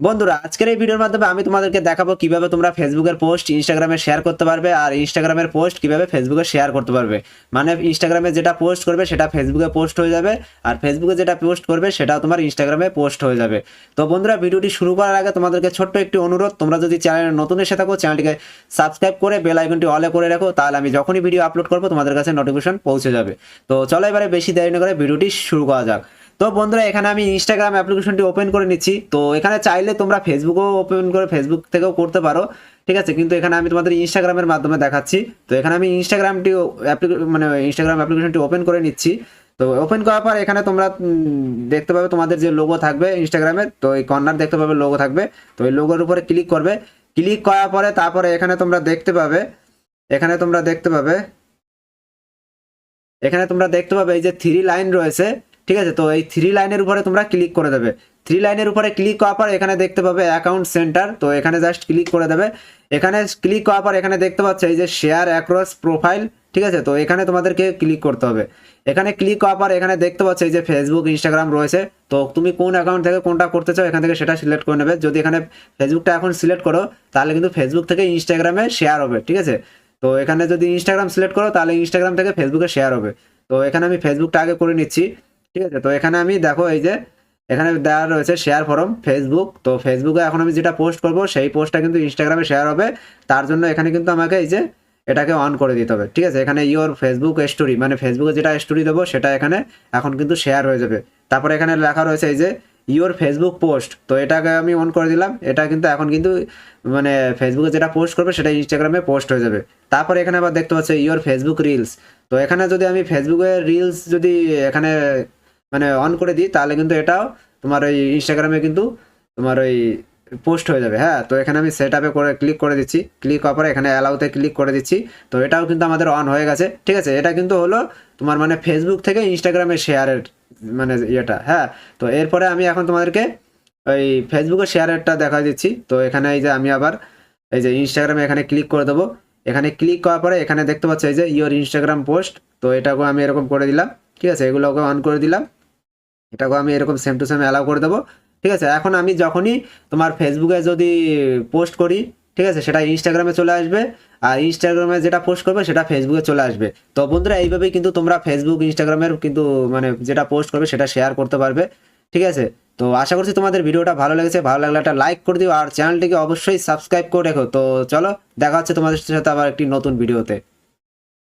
বন্ধুরা, আজকের এই ভিডিওর মাধ্যমে আমি তোমাদেরকে দেখাবো কীভাবে তোমরা ফেসবুকের পোস্ট ইনস্টাগ্রামে শেয়ার করতে পারবে আর ইনস্টাগ্রামের পোস্ট কীভাবে ফেসবুকে শেয়ার করতে পারবে। মানে ইনস্টাগ্রামে যেটা পোস্ট করবে সেটা ফেসবুকে পোস্ট হয়ে যাবে আর ফেসবুকে যেটা পোস্ট করবে সেটাও তোমার ইনস্টাগ্রামে পোস্ট হয়ে যাবে। তো বন্ধুরা, ভিডিওটি শুরু করার আগে তোমাদেরকে ছোট্ট একটি অনুরোধ, তোমরা যদি চ্যানেলে নতুন এসে থাকো চ্যানেলটিকে সাবস্ক্রাইব করে বেল আইকনটি অলে করে রাখো, তাহলে আমি যখনই ভিডিও আপলোড করব, তোমাদের কাছে নোটিফিকেশন পৌঁছে যাবে। তো চলো এবারে বেশি দেরি না করে ভিডিওটি শুরু করা যাক। তো বন্ধুরা, এখানে আমি ইনস্টাগ্রাম অ্যাপ্লিকেশনটি ওপেন করে নিচ্ছি। তো এখানে চাইলে তোমরা ফেসবুকও ওপেন করে ফেসবুক থেকেও করতে পারো। ঠিক আছে? কিন্তু এখানে আমি তোমাদের ইনস্টাগ্রামের মাধ্যমে দেখাচ্ছি। তো এখানে আমি ইনস্টাগ্রামটি মানে ইনস্টাগ্রাম অ্যাপ্লিকেশনটি ওপেন করে নিচ্ছি। তো ওপেন করার পর এখানে তোমরা দেখতে পাবে তোমাদের যে লোগো থাকবে ইনস্টাগ্রামের তো এই কর্নার দেখতে পাবে লোগো থাকবে। তো এই লোগোর উপরে ক্লিক করবে। ক্লিক করার পরে তারপরে এখানে তোমরা দেখতে পাবে, এখানে তোমরা দেখতে পাবে, এখানে তোমরা দেখতে পাবে এই যে থ্রি লাইন রয়েছে। ঠিক আছে? তো এই থ্রি লাইনের উপরে তোমরা ক্লিক করে দেবে। থ্রি লাইনের উপরে ক্লিক করার পর এখানে দেখতে পাবে অ্যাকাউন্ট সেন্টার তো এখানে জাস্ট ক্লিক করে দেবে। এখানে ক্লিক করার পর এখানে দেখতে পাচ্ছ এই যে শেয়ার অ্যাক্রস প্রোফাইল ঠিক আছে? তো এখানে তোমাদেরকে ক্লিক করতে হবে। এখানে ক্লিক করার পর এখানে দেখতে পাচ্ছ এই যে ফেসবুক ইনস্টাগ্রাম রয়েছে। তো তুমি কোন অ্যাকাউন্ট থেকে কোনটা করতে চাও এখান থেকে সেটা সিলেক্ট করে নেবে। যদি এখানে ফেসবুকটা এখন সিলেক্ট করো, তাহলে কিন্তু ফেসবুক থেকে ইনস্টাগ্রামে শেয়ার হবে, ঠিক আছে? তো এখানে যদি ইনস্টাগ্রাম সিলেক্ট করো, তাহলে ইনস্টাগ্রাম থেকে ফেসবুকে শেয়ার হবে। তো এখানে আমি ফেসবুকটা আগে করে নিচ্ছি। ঠিক আছে? তো এখানে আমি দেখো এই যে, এখানে দেওয়া রয়েছে শেয়ার ফরম ফেসবুক তো ফেসবুকে এখন আমি যেটা পোস্ট করব, সেই পোস্টটা কিন্তু ইনস্টাগ্রামে শেয়ার হবে। তার জন্য এখানে কিন্তু আমাকে এই যে, এটাকে অন করে দিতে হবে। ঠিক আছে? এখানে ইওর ফেসবুক স্টোরি মানে ফেসবুকে যেটা স্টোরি দেবো, সেটা এখানে এখন কিন্তু শেয়ার হয়ে যাবে। তারপরে এখানে লেখা রয়েছে এই যে ইওর ফেসবুক পোস্ট তো এটাকে আমি অন করে দিলাম। এটা কিন্তু এখন কিন্তু মানে ফেসবুকে যেটা পোস্ট করবে, সেটা ইনস্টাগ্রামে পোস্ট হয়ে যাবে। তারপরে এখানে আবার দেখতে পাচ্ছি ইওর ফেসবুক রিলস তো এখানে যদি আমি ফেসবুকে রিলস যদি এখানে মানে অন করে দিই, তাহলে কিন্তু এটাও তোমার ওই ইনস্টাগ্রামে কিন্তু তোমার ওই পোস্ট হয়ে যাবে। হ্যাঁ তো এখানে আমি সেট আপে করে ক্লিক করে দিচ্ছি। ক্লিক করার পরে এখানে অ্যালাউতে ক্লিক করে দিচ্ছি। তো এটাও কিন্তু আমাদের অন হয়ে গেছে। ঠিক আছে, এটা কিন্তু হলো তোমার মানে ফেসবুক থেকে ইনস্টাগ্রামে শেয়ারের মানে ইয়েটা। হ্যাঁ তো এরপরে আমি এখন তোমাদেরকে ওই ফেসবুকে শেয়ারেরটা দেখা দিচ্ছি। তো এখানে এই যে আমি আবার এই যে ইনস্টাগ্রামে এখানে ক্লিক করে দেবো। এখানে ক্লিক করার পরে এখানে দেখতে পাচ্ছ এই যে ইওর ইনস্টাগ্রাম পোস্ট তো এটাকেও আমি এরকম করে দিলাম। ঠিক আছে এগুলোকে অন করে দিলাম। এটাকেও আমি এরকম সেম টু সেম অ্যালাউ করে দেবো। ঠিক আছে, এখন আমি যখনই তোমার ফেসবুকে যদি পোস্ট করি, ঠিক আছে, সেটা ইনস্টাগ্রামে চলে আসবে। আর ইনস্টাগ্রামে যেটা পোস্ট করবে, সেটা ফেসবুকে চলে আসবে। তো বন্ধুরা, এইভাবেই কিন্তু তোমরা ফেসবুক ইনস্টাগ্রামের কিন্তু মানে যেটা পোস্ট করবে, সেটা শেয়ার করতে পারবে। ঠিক আছে, তো আশা করছি তোমাদের ভিডিওটা ভালো লেগেছে। ভালো লাগলে একটা লাইক করে দিও। আর চ্যানেলটিকে অবশ্যই সাবস্ক্রাইব করে রেখো। তো চলো, দেখা হচ্ছে তোমাদের সাথে আবার একটি নতুন ভিডিওতে